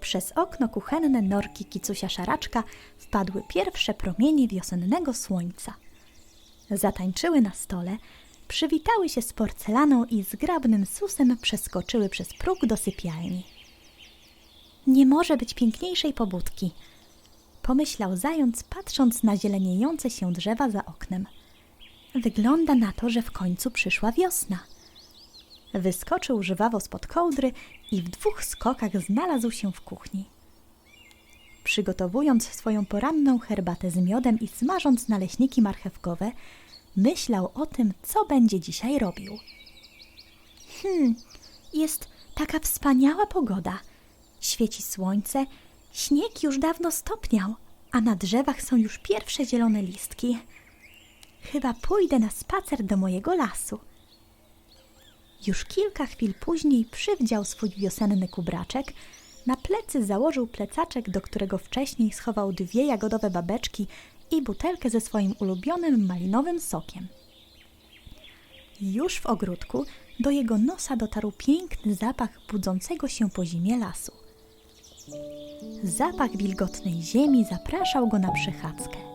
Przez okno kuchenne norki kicusia szaraczka wpadły pierwsze promienie wiosennego słońca. Zatańczyły na stole, przywitały się z porcelaną i zgrabnym susem przeskoczyły przez próg do sypialni. Nie może być piękniejszej pobudki, pomyślał zając, patrząc na zieleniejące się drzewa za oknem. Wygląda na to, że w końcu przyszła wiosna. Wyskoczył żwawo spod kołdry i w dwóch skokach znalazł się w kuchni. Przygotowując swoją poranną herbatę z miodem i smażąc naleśniki marchewkowe, myślał o tym, co będzie dzisiaj robił. Hmm, jest taka wspaniała pogoda. Świeci słońce, śnieg już dawno stopniał, a na drzewach są już pierwsze zielone listki. Chyba pójdę na spacer do mojego lasu. Już kilka chwil później przywdział swój wiosenny kubraczek, na plecy założył plecaczek, do którego wcześniej schował dwie jagodowe babeczki i butelkę ze swoim ulubionym malinowym sokiem. Już w ogródku do jego nosa dotarł piękny zapach budzącego się po zimie lasu. Zapach wilgotnej ziemi zapraszał go na przechadzkę.